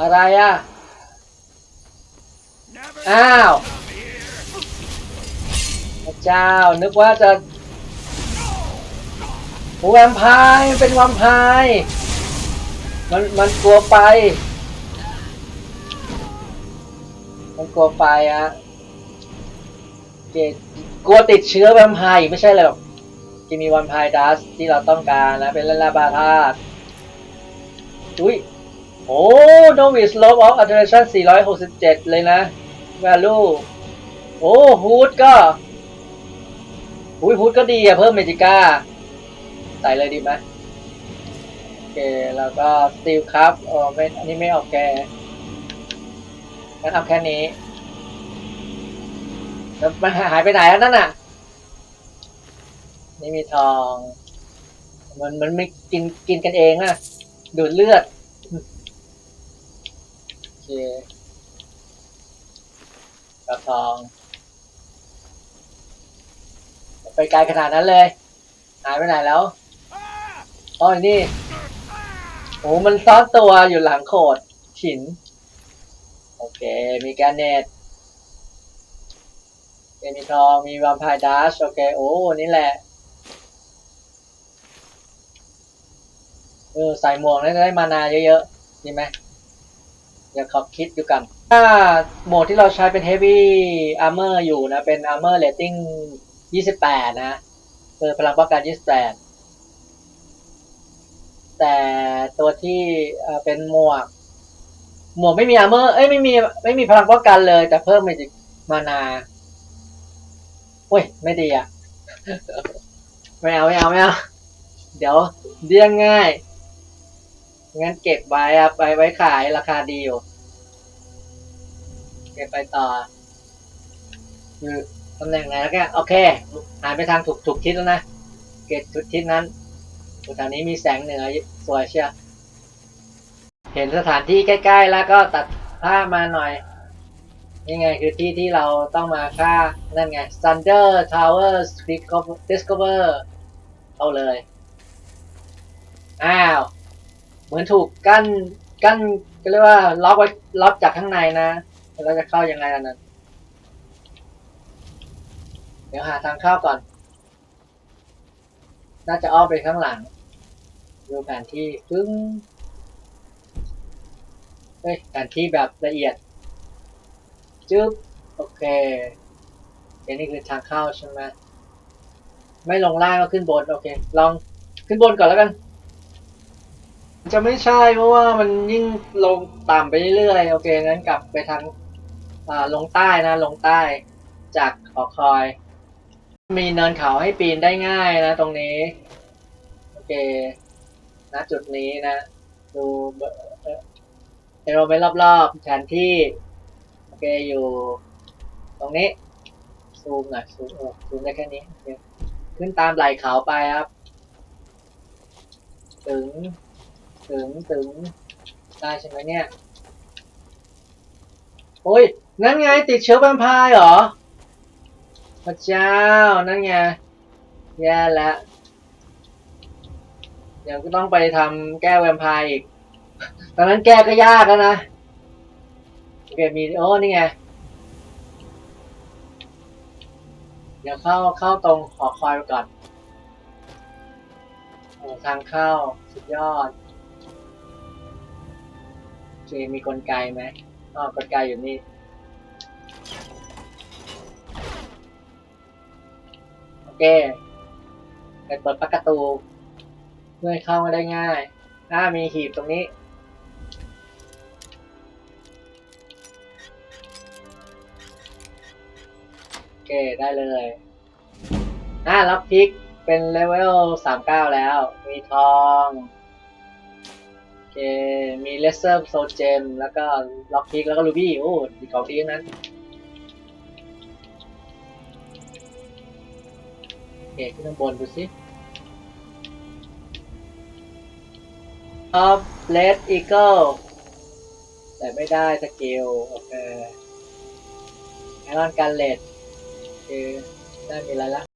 อะไรอะ อ้าวพระเจ้า นึกว่าจะโอ้แวมไพร์มันเป็นแวมไพร์มันมันกลัวไฟมันกลัวไฟอะเกดกลัวติดเชื้อแวมไพร์อีกไม่ใช่เลยหรอกที่มีแวมไพร์ดัสที่เราต้องการนะเป็นเล่นลาบาธาตุอุ้ย โอ้โนวิสลบออฟอัลเทอร์เนชั่น467 เลยนะ value โอ้ฮูดก็อุ้ยฮูดก็ดีอะเพิ่มเมจิก้า ใส่เลยดีไหมโอเค แล้วก็สตีลครับอ๋อไม่อันนี้ไม่ออกแกงั้นทำแค่นี้แล้วมันหายไปไหนแล้วนั่นน่ะ นี่มีทอง มันมันไม่กินกินกันเองอะดูดเลือด เคกระทอง ไปไกลขนาดนั้นเลย หายไปไหนแล้วอ๋อนี่โอ้มันซ่อนตัวอยู่หลังโขดหิน โอเค มีแกรเนตเมีทอง มีวามไพร์ดัชโอเค โอ้ นี่แหละ เออ ใส่หมวกแล้วจะได้มานาเยอะๆดีไหม เดี๋ยวขอคิดดูกัน ถ้าโหมดที่เราใช้เป็น Heavy Armor อยู่นะ เป็น Armor Rating 28 นะคือพลังป้องกัน 28 แต่ตัวที่เป็นหมวก หมวกไม่มี Armor เอ้ยไม่มีไม่มีพลังป้องกันเลย แต่เพิ่มมาจิมานาเฮ้ย ไม่ดีอะ ไม่เอาไม่เอาไม่เอา เดี๋ยวเดี้ยงง่าย งั้นเก็บไว้อะไปไว้ขายราคาดีอยู่ เก็บไปต่อคือตำแหน่งไหนแล้วแกโอเคหายไปทางถูกถูกทิศแล้วนะ เก็บทุกทิศนั้นแถวนี้มีแสงเหนือสวยเชียวเห็นสถานที่ใกล้ ๆ แล้วก็ตัดภามาหน่อย นี่ไงคือที่ที่เราต้องมาฆ่า นั่นไง Thunder Tower Discover เอาเลย อ้าว เหมือนถูกกั้นกั้นก็เรียกว่าล็อกไว้ล็อกจากข้างในนะแล้วเราจะเข้ายังไงล่ะนั้นเดี๋ยวหาทางเข้าก่อน น่าจะอ้อมไปข้างหลัง ดูแผนที่ปึ้งเฮ้ยแผนที่แบบละเอียดจึ๊บโอเคเดี๋ยวนี่คือทางเข้าใช่ไหมไม่ลงล่างก็ขึ้นบนโอเค ลองขึ้นบนก่อนแล้วกัน จะไม่ใช่เพราะว่ามันยิ่งลงต่ำไปเรื่อยๆโอเคงั้นกลับไปทางลงใต้นะลงใต้จากหอคอย มีเนินเขาให้ปีนได้ง่ายนะตรงนี้ โอเคณจุดนี้นะ ดูเออเอโรไปรอบๆแผนที่ โอเคอยู่ ตรงนี้ ซูมหน่อยซูมเออซูมได้แค่นี้ ขึ้นตามไหล่เขาไปครับ ถึง ถึงถึงได้ใช่ไหมเนี่ย โอ้ย นั่นไงติดเชื้อแวมพร์เหรอ พระเจ้า นั่นไง แย่แล้วเดี๋ยวก็ต้องไปทำแก้แวมพร์อีก ตอนนั้นแก้ก็ยากแล้วนะ โอเค มี โอ้ นี่ไง เดี๋ยวเข้าเข้าตรงหอคอยไปก่อน ทางเข้า สุดยอด เคมีกลไกไหมอ๋อกลไกอยู่นี่ โอเคไปเปิดประตู เพื่อเข้ามาได้ง่ายถ้ามีหีบตรงนี้ โอเค ได้เลยอ่าล็อกพิกเป็นเลเวลสามเก้าแล้ว มีทอง เค มีเลเซอร์โซเจมแล้วก็ล็อกพิกแล้วก็รูบี้ โอ้ดีของดีทั้งนั้นโอเคขึ้นข้างบนดูสิ Top Red Eagle แต่ไม่ได้สกิลโอเคไอรอนกันเลดคือได้มีอะไรละ